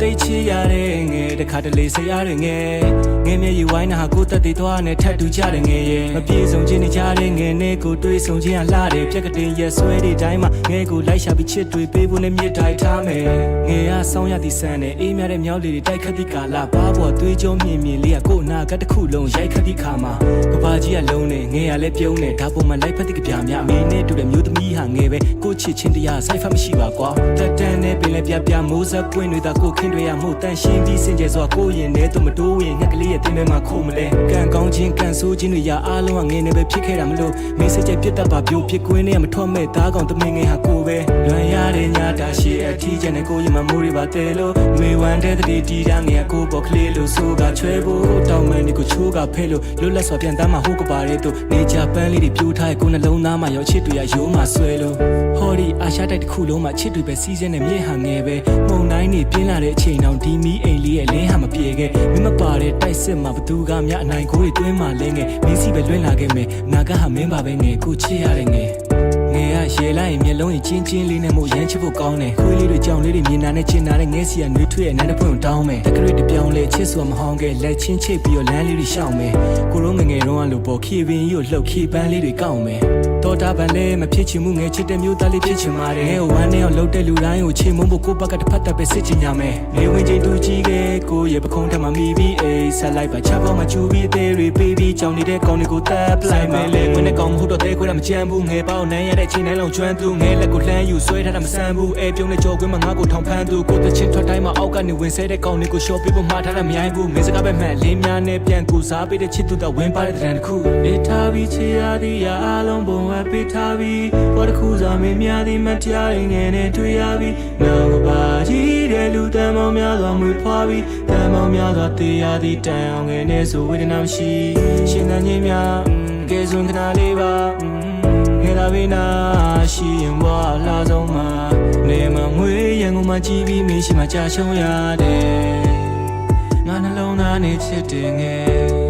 သိချရတဲ့ငယ် ခါတလေဆရာတွေငယ်ငယ်မျက်ရည်ဝိုင်းတာဟာကိုယ်တက်တည်သွားနဲ့ထပ်တူကြတယ်ငယ်ရဲ့မပြေဆုံးခြင်းနေကြတဲ့ငယ်နဲ့ကိုတွေးဆုံခြင်းဟာလှတယ်ပြက်ကတင်ရက်ဆွဲတွေတိုင်းမှာငယ်ကိုလိုက်ရှာပြီးချစ်တွေပေးဖို့နဲ့မြစ်တိုင်းထားမယ်ငယ်ကဆောင်းရသည်ဆန်းနဲ့အေးမြတဲ့မြောက်လေးတွေတိုက်ခတ်သည့်ကာလပါပေါ်သွေးကြုံမြင်မြင်လေးကကို့အနာကတစ်ခုလုံးရိုက်ခတ်သည့်ခါမှာကဘာကြီးကလုံးနဲ့ငယ်ရလဲပြုံးနဲ့ဒါပုံမှန်လိုက်ဖက်သည့်ကြပြများအမေနဲ့တူတဲ့မျိုးသမီးဟာငယ်ပဲကို့ချစ်ချင်းတရားဆိုင်ဖတ်မရှိပါကွာတက်တန်းနဲ့ပင်လဲပြပြမိုးဆက်ပွင့်တွေသာကို့ခင်းတွေရမှုတန်ရှင်းပြီးစင်ကြယ်စွာကိုရင်နဲ့သူမတိုးရင်ငှက်ကလေးရဲ့တင်မဲမှာခိုးမလဲကံကောင်းခြင်းကံဆိုးခြင်းတွေရအားလုံးကငယ်နေပဲဖြစ်ခဲ့တာမလို့မိစက်ချက်ပြတ်တတ်ပါပြိုဖြစ်ကွင်းနဲ့မထွက်မဲ့သားကောင်သမင်ငယ်ဟာကိုပဲလွန်ရတဲ့ညတာရှိအထီးကျန်တဲ့ကိုရင်မမိုးတွေပါတဲလို့မေဝမ်းတဲ့တတိတီးတာငယ်ကိုပေါ်ကလေးလို့ဆိုကချွဲဖို့တောင်းမန်ဒီကိုချိုးကဖဲလို့လွတ်လပ်စွာပြန်တမ်းမှာဟုတ်ကပါတဲ့သူနေကြပန်းလေးတွေပြိုးထားတဲ့ကိုနှလုံးသားမှာရောချစ်တွေရရိုးမှာဆွဲလို့ဟောဒီအာရှတိုက်တစ်ခုလုံးမှာချစ်တွေပဲစီးစင်းတဲ့မြေဟာငယ်ပဲမှုန်တိုင်းတွေပြင်းလာတဲ့အချိန်တောင်ဒီမီအိမ်လေးရဲ့လင်းဟာမပြေခဲ့မင်းမပါတဲ့တိုက်စစ်မှာဘသူကမြအနိုင်ကိုတွေတွင်းမှာလင်းငယ်မင်းစီပဲလွင့်လာခဲ့မယ်နာကဟာမင်းပါပဲငယ်ကိုချစ်ရတဲ့ငယ် ငယ်ကရေလိုက်ရင်မျက်လုံးရင်ချင်းချင်းလေးနဲ့မို့ရမ်းချစ်ဖို့ကောင်းတယ်ခွေးလေးတွေကြောင်လေးတွေမြင်နာနဲ့ချင်နာတဲ့ငယ်စီကနှွေးထွေးရဲ့နန်းတစ်ဖွင့်ကိုတောင်းမယ်တက်ကရစ်တစ်ပြောင်းလဲချစ်စွာမဟောင်းခဲ့လက်ချင်းချိတ်ပြီးတော့လမ်းလေးတွေရှောင်မယ်ကိုရောငယ်ငယ်တုန်းကလို့ပေါ်ခေပင်ကြီးကိုလှုပ်ခေပန်းလေးတွေကောက်မယ်တော်တာပန်လဲမဖြစ်ချင်မှုငယ်ချစ်တဲ့မျိုးသားလေးဖြစ်ချင်ပါတယ်ငယ်ကိုဝမ်းနဲ့အောင်လှုပ်တဲ့လူတိုင်းကိုချေမုန်းဖို့ကိုယ့်ဘက်ကတစ်ဖက်တက်ပဲစစ်ချင်ကြမယ်နေဝင်ချင်းတူကြီးကကိုယ့်ရဲ့ပခုံးထက်မှာမိပြီးအေးဆက်လိုက်ပါချပေါ်မှာကျူပြီးအသေးတွေပေးပြီးကြောင်နေတဲ့ကောင်တွေကိုတပ်ပလိုက်မယ်လေဝင်တဲ့ကောင်မဟုတ်တော့တဲ့ခွဲတာမချမ်းဘူးငယ်ပေါင်းနိုင်ရတဲ့ချိန်တိုင်းလုံးကျွမ်းသူငယ်လက်ကိုလှမ်းယူဆွဲထားတာမဆန်းဘူးအဲပြုံးတဲ့ကြော်ကွင်းမှာငါကိုထောင်ဖမ်းသူကိုတချင်းထွက်တိုင်းမှာအောက်ကနေဝင်ဆဲတဲ့ကောင်တွေကိုရှော့ပေးဖို့မှားထားတာမရိုင်းဘူးမင်းစကားပဲမှန်လင်းများနဲ့ပြန်ကူစားပေးတဲ့ချစ်သူကဝင်ပါတဲ့တရံတစ်ခုနေထားပြီးချေရသည်ရအလုံးပုံဝက်ပေးထားပြီးဘောတစ်ခုစားမင်းများသည်မတရားရင်ငယ်နဲ့တွေ့ရပြီးနောက်ပါကြီးတဲ့လူတန်မောင်များစွာမွေဖွားပြီးတန်မောင်များစွာတေးရသည်တန်အောင်ငယ်နဲ့ဆိုဝေဒနာမရှိရှင်သန်ခြင်းများကဲစွန်ခဏလေးပါငယ်လာပြီးနာ ရှိရင်ဘွာလာဆုံးမှာနေမငွေရန်ကုန်မှာကြည်ပြီးမင်းရှိမှကြာရှုံးရတယ်ငါနှလုံးသားနဲ့ချစ်တယ်ငယ်